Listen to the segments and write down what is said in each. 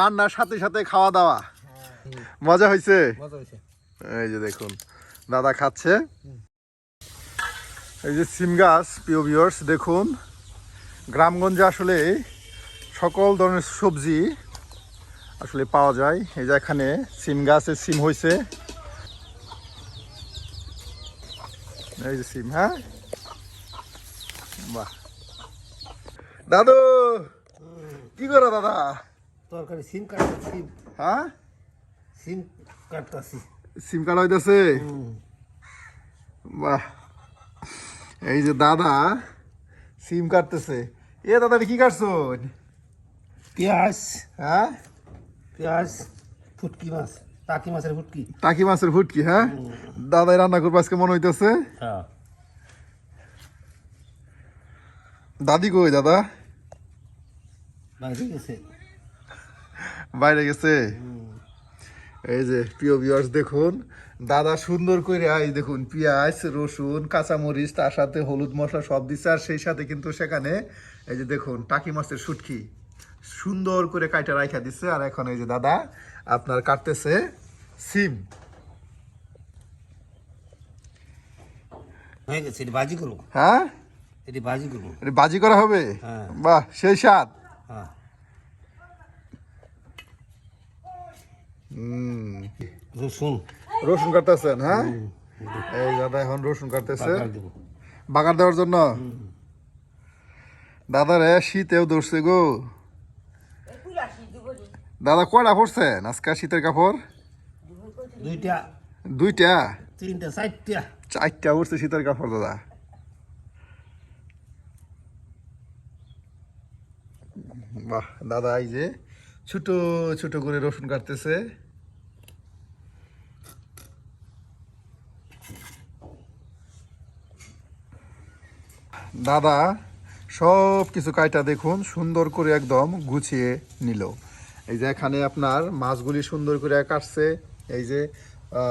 রান্নার সাথে সাথে খাওয়া দাওয়া মজা হয়েছে এই যে দেখুন দাদা খাচ্ছে। এই যে সিম গাছ প্রিয় দেখুন। গ্রামগঞ্জে আসলে সকল ধরনের সবজি আসলে পাওয়া যায়। এই যে এখানে সিম গাছের সিম হয়েছে এই যে সিম হ্যাঁ? বাহ। দাদু কি করো দাদা? তরকারি সিম কাটতেছি হ্যাঁ? সিম কাটতেছি সিম কার্ড হইতেছে? বাহ। এই যে দাদা সিম কাটতেছে। এ দাদা কি কাটছো পেঁয়াজ। হ্যাঁ? পেঁয়াজ ফুটকি মাছ টাকি মাছের ফুটকি। টাকি মাছের ফুটকি হ্যাঁ? দাদাই রান্না করব আজকে মনে হইতেছে? হ্যাঁ। দাদি কই দাদা? বাইরে গেছে। বাইরে গেছে? এই যে প্রিয় ভিউয়ার্স দেখুন দাদা সুন্দর করে এই দেখুন পেঁয়াজ রসুন কাঁচামরিচ তার সাথে হলুদ মশলা সব দিচ্ছে আর সেই সাথে কিন্তু সেখানে এই যে দেখুন টাকি মাছের শুটকি সুন্দর করে কাইটা রাইখা দিচ্ছে আর এখন এই যে দাদা আপনার কাটতেছে সিম। হয়ে গেছে এটি বাজি করব। হ্যাঁ? এটি বাজি করব। এটা বাজি করা হবে? হ্যাঁ। বাহ সেই স্বাদ হ্যাঁ হুম রসুন। রসুন কাটতেছেন হ্যাঁ? এই দাদা এখন রসুন কাটতেছে। বাগার দেওয়ার জন্য? দাদা রে শীতেও ধরছে গো। দাদা কয়টা পড়ছেন আজকে শীতের কাপড়? দুইটা। দুইটা? তিনটা চারটা। চারটা উঠছে শীতের কাপড় দাদা। বাহ দাদা এই যে ছোট ছোট করে রসুন কাটতেছে। দাদা সব কিছু কাইটা দেখুন, সুন্দর করে একদম গুছিয়ে নিল। এই যে এখানে আপনার মাছগুলি সুন্দর করে কাটছে, এই যে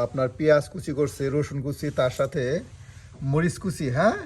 আপনার পেঁয়াজ কুচি করছে, রসুন কুচি, তার সাথে মরিচ কুচি হ্যাঁ?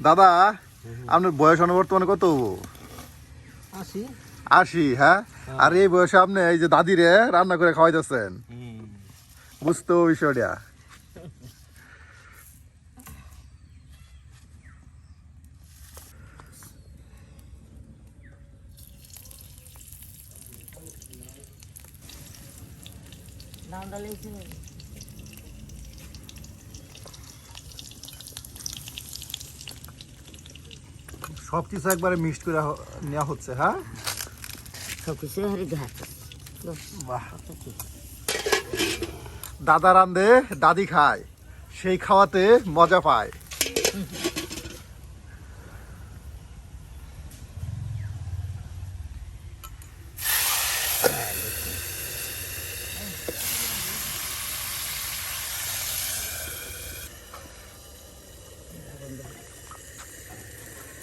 দাদা আপনার বয়স বর্তমানে কত আসি আশি। হ্যাঁ? আর এই বয়সে আপনি এই যে দাদিরে রান্না করে খাওয়াইতেছেন। বুঝতো বিষয়টা। Dah itu. সব কিছু একবারে মিক্সড করে নেওয়া হচ্ছে হ্যাঁ dah. বাহ দাদা রান্ধে দাদি খায় সেই খাওয়াতে মজা পায়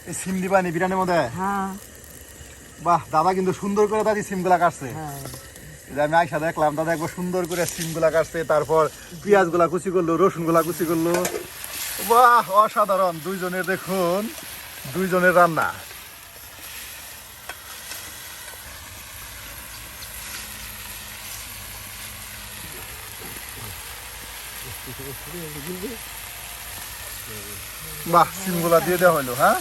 এই সিম দিবানি বিরিয়ানির মধ্যে? Ha. বাহ দাদা কিন্তু সুন্দর করে দাদি সিমগুলা কাটছে। Ha. এই যে আমি আইসা দেখলাম দাদা একবার সুন্দর করে সিমগুলা কাটছে তারপর পেঁয়াজগুলা কুচি করল রসুনগুলা কুচি করল। বাহ অসাধারণ। দুইজনের দেখুন দুইজনের রান্না। বাহ সিমগুলা দিয়ে দেওয়া হলো হ্যাঁ.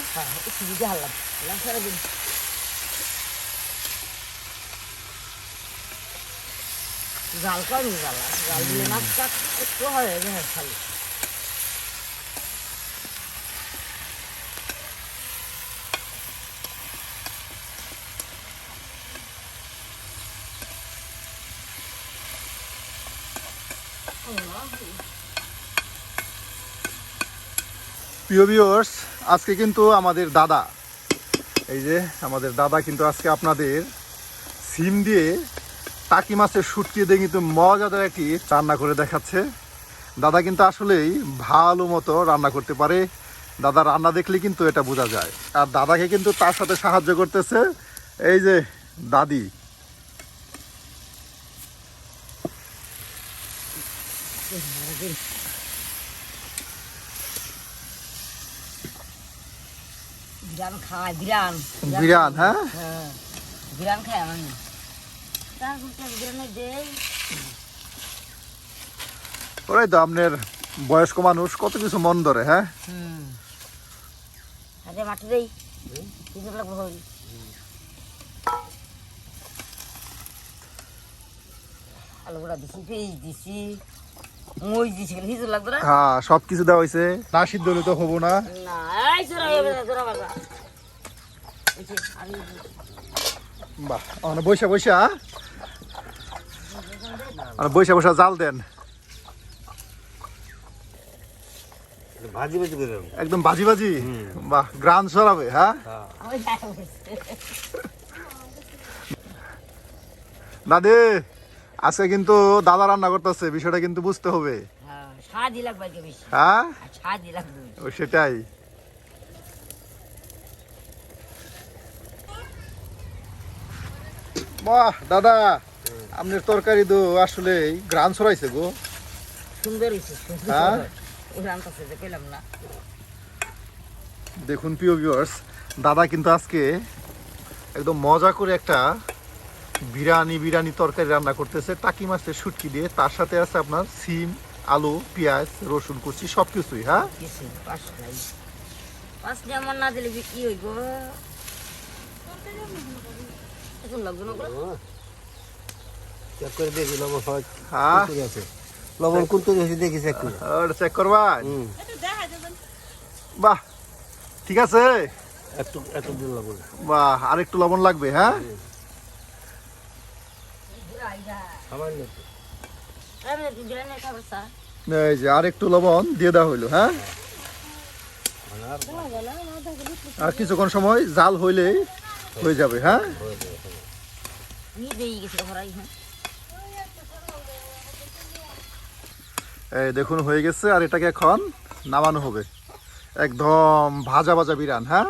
জাল করি হয় খালি প্রিয় ভিউয়ার্স আজকে কিন্তু আমাদের দাদা, এই যে আমাদের দাদা কিন্তু আজকে আপনাদের সিম দিয়ে টাকি মাছের শুটকি দিয়ে কিন্তু মজাদার একটি রান্না করে দেখাচ্ছে। দাদা কিন্তু আসলেই ভালো মতো রান্না করতে পারে। দাদা রান্না দেখলে কিন্তু এটা বোঝা যায়। আর দাদাকে কিন্তু তার সাথে সাহায্য করতেছে এই যে দাদি। বিরান খায় বিরান। বিরান হ্যাঁ? হ্যাঁ বিরান খায় আমার ওরাই তো আপনার বয়স্ক মানুষ কত কিছু মন ধরে হ্যাঁ? মাটি দেই। কিছু লাগবে হই দিছি পেঁয়াজ দিছি মই দিছি কিন্তু লাগবে না? হ্যাঁ সব কিছু দেওয়া হয়েছে না সিদ্ধ হলে তো হব না। এই বাজা। বাহ বৈশা বৈশা বৈশা বৈশা জাল দেন। ভাজি ভাজি করে একদম বাজি বাজি বাহ গ্রান সরাবে হ্যাঁ। দাদি আজকে কিন্তু দাদা রান্না করতেছে বিষয়টা কিন্তু বুঝতে হবে। হ্যাঁ স্বাদই লাগবে আজকে বেশি হ্যাঁ আর স্বাদই লাগবে ও সেটাই বাহ দাদা আপনার তরকারি তো আসলে গ্রান ছড়াইছে গো। সুন্দর হ্যাঁ? দেখুন প্রিয় ভিউয়ার্স দাদা কিন্তু আজকে একদম মজা করে একটা বিরিয়ানি বিরিয়ানি তরকারি রান্না করতেছে। টাকি মাছের শুটকি দিয়ে তার সাথে আছে আপনার সিম আলু পেঁয়াজ রসুন কুচি সব কিছুই হ্যাঁ না দিলে কি হইব? লবণ দেখি চেক চেক করবা বাহ ঠিক আছে বাহ আর একটু লবণ লাগবে যে আর একটু লবণ দিয়ে দেওয়া হইল হ্যাঁ আর কিছুক্ষণ সময় জাল হইলেই হয়ে যাবে হ্যাঁ? এই দেখুন, হয়ে গেছে, আর এটাকে এখন নামানো হবে। একদম ভাজা ভাজা বিরান হ্যাঁ?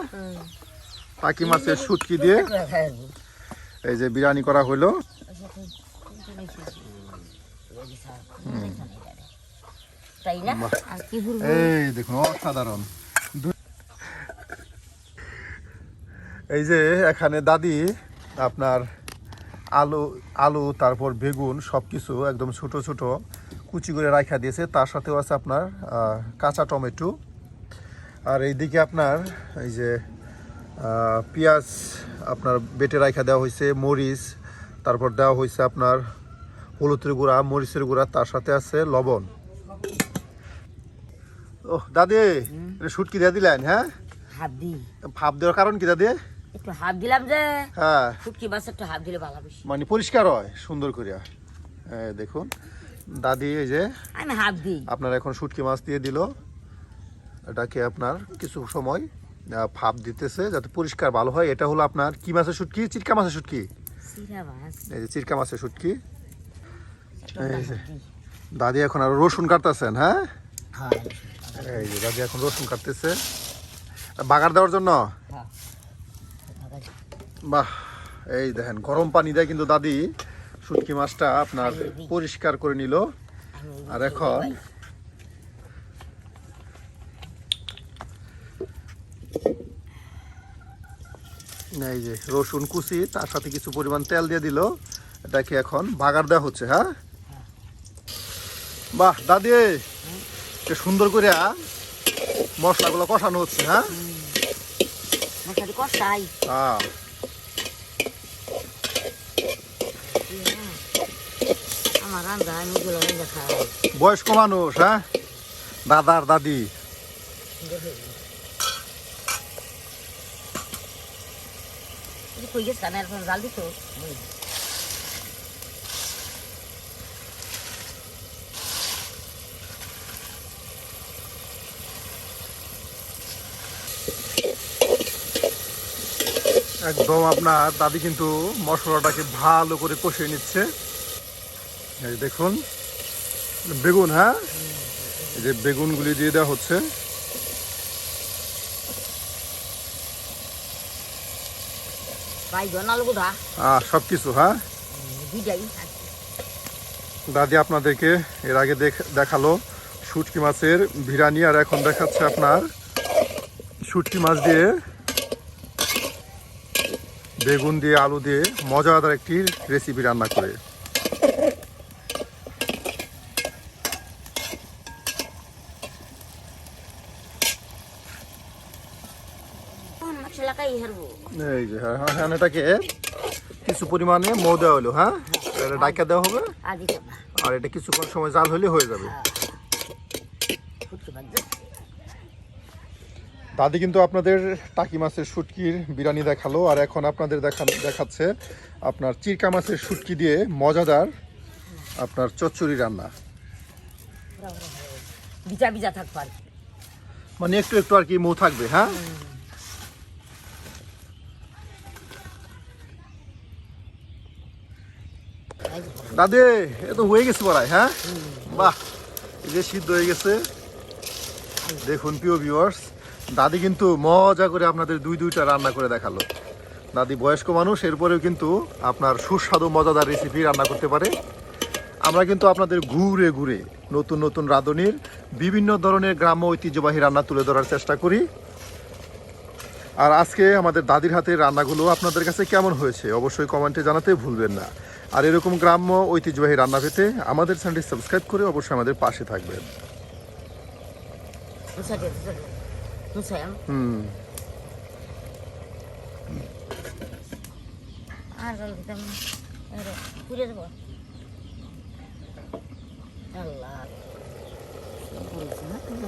টাকি মাছের শুটকি দিয়ে এই যে বিরিয়ানি করা বলব এই এই যে এখানে দাদি আপনার আলু আলু তারপর বেগুন সব কিছু একদম ছোট ছোট কুচি করে রাখা দিয়েছে। তার সাথেও আছে আপনার কাঁচা টমেটো। আর এইদিকে আপনার এই যে পেঁয়াজ আপনার বেটে রাখা দেওয়া হয়েছে মরিচ তারপর দেওয়া হয়েছে আপনার হলুদের গুঁড়া মরিচের গুঁড়া তার সাথে আছে লবণ। ও দাদি শুটকি দিয়ে দিলেন হ্যাঁ? ভাব দেওয়ার কারণ কি দাদি? একটু হাত দিলাম যে হ্যাঁ। ফুটকি বাস একটু হাত দিলে ভালো বেশি মানে পরিষ্কার হয় সুন্দর করিয়া এই দেখুন দাদি এই যে আমি হাত দিই। আপনার এখন শুটকি মাছ দিয়ে দিল। এটাকে আপনার কিছু সময় ভাপ দিতেছে যাতে পরিষ্কার ভালো হয়। এটা হলো আপনার কি মাছের শুটকি? চিরকা মাছের শুটকি? মাছ। এই যে চিটকা মাছের শুটকি। দাদি এখন আর রসুন কাটতেছেন হ্যাঁ? হ্যাঁ এই যে দাদি এখন রসুন কাটতেছে। বাগার দেওয়ার জন্য? হ্যাঁ। বাহ এই দেখেন গরম পানি দেয় কিন্তু দাদি শুটকি মাছটা আপনার পরিষ্কার করে নিল। আর এখন এই যে রসুন কুচি তার সাথে কিছু পরিমাণ তেল দিয়ে দিল। এটাকে এখন বাগার দেওয়া হচ্ছে হ্যাঁ? বাহ দাদি এ সুন্দর করে মশলাগুলো কষানো হচ্ছে হ্যাঁ? হ্যাঁ বয়স্ক মানুষ হ্যাঁ? দাদার দাদি। একদম আপনার দাদি কিন্তু মশলাটাকে ভালো করে কষিয়ে নিচ্ছে। এই দেখুন বেগুন হ্যাঁ? এই যে বেগুনগুলি দিয়ে দেওয়া হচ্ছে। সব কিছু হ্যাঁ? দাদি আপনাদেরকে এর আগে দেখ- দেখাল শুটকি মাছের বিরিয়ানি আর এখন দেখাচ্ছে আপনার শুটকি মাছ দিয়ে বেগুন দিয়ে আলু দিয়ে মজাদার একটি রেসিপি রান্না করে মশলা কাই হারবো এই যে হ্যাঁ হ্যাঁ এটাকে কিছু পরিমাণে মৌ দেওয়া হলো হ্যাঁ? এটা ডাইকা দেওয়া হবে। আর এটা কিছুক্ষণ সময় জাল হলে হয়ে যাবে। দাদি কিন্তু আপনাদের টাকি মাছের শুটকির বিরিয়ানি দেখাল আর এখন আপনাদের দেখা দেখাচ্ছে আপনার চিরকা মাছের শুটকি দিয়ে মজাদার আপনার চচ্চড়ি রান্না। থাকব মানে একটু একটু আর কি মৌ থাকবে হ্যাঁ এই যে, দাদি, এ তো হয়ে গেছে বড়াই হ্যাঁ? বাহ, এই যে সিদ্ধ হয়ে গেছে। দেখুন, প্রিয় ভিউয়ার্স দাদি কিন্তু মজা করে আপনাদের দুই দুইটা রান্না করে দেখাল। দাদি বয়স্ক মানুষ, এরপরেও কিন্তু আপনার সুস্বাদু, মজাদার রেসিপি রান্না করতে পারে। আমরা কিন্তু আপনাদের ঘুরে ঘুরে নতুন নতুন রাঁধুনির বিভিন্ন ধরনের গ্রাম্য ঐতিহ্যবাহী রান্না তুলে ধরার চেষ্টা করি। আর আজকে আমাদের দাদির হাতের রান্নাগুলো আপনাদের কাছে কেমন হয়েছে, অবশ্যই কমেন্টে জানাতে ভুলবেন না। আর এরকম গ্রাম্য ঐতিহ্যবাহী রান্না পেতে আমাদের চ্যানেলটি সাবস্ক্রাইব করে অবশ্যই আমাদের পাশে থাকবেন। হুম?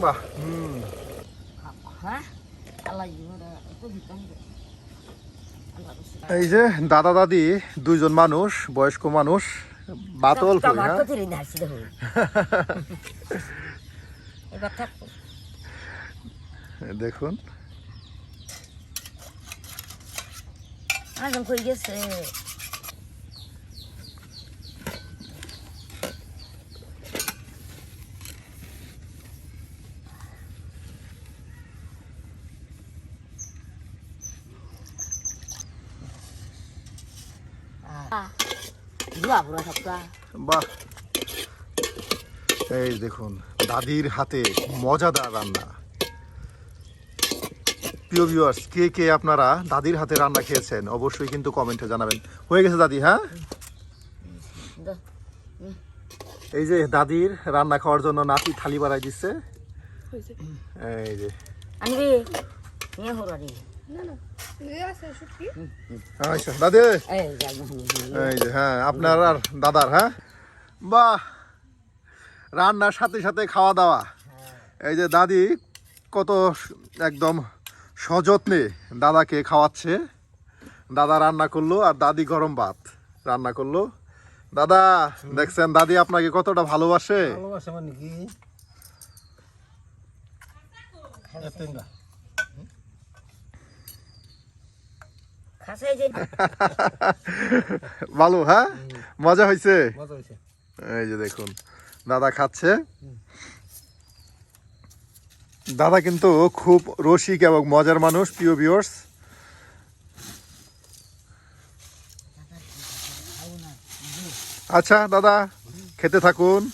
বাহ হুম হ্যাঁ? আল্লাহ এই যে দাদা দাদি দুইজন মানুষ বয়স্ক মানুষ বাতল হ্যাঁ। দেখুন কই গেছে বাহ এই দেখুন দাদির হাতে মজাদার রান্না। প্রিয় ভিউয়ার্স কে কে আপনারা দাদির হাতে রান্না খেয়েছেন অবশ্যই কিন্তু কমেন্টে জানাবেন। হয়ে গেছে দাদি হ্যাঁ? এই যে দাদির রান্না খাওয়ার জন্য নাতি থালি বাড়াই দিচ্ছে। এই যে। আনবি নিয়ে হলো রে আচ্ছা দাদি? এই যে হ্যাঁ আপনার আর দাদার হ্যাঁ? বাহ! রান্নার সাথে সাথে খাওয়া দাওয়া। এই যে দাদি কত একদম সযত্নে দাদাকে খাওয়াচ্ছে। দাদা রান্না করল আর দাদি গরম ভাত রান্না করল। দাদা দেখছেন দাদি আপনাকে কতটা ভালোবাসে? ভালোবাসে মানে কি এতই না খাসে যে ভালো হ্যাঁ? মজা হয়েছে এই যে দেখুন দাদা খাচ্ছে। দাদা কিন্তু খুব রসিক এবং মজার মানুষ প্রিয় ভিউয়ার্স আচ্ছা দাদা খেতে থাকুন।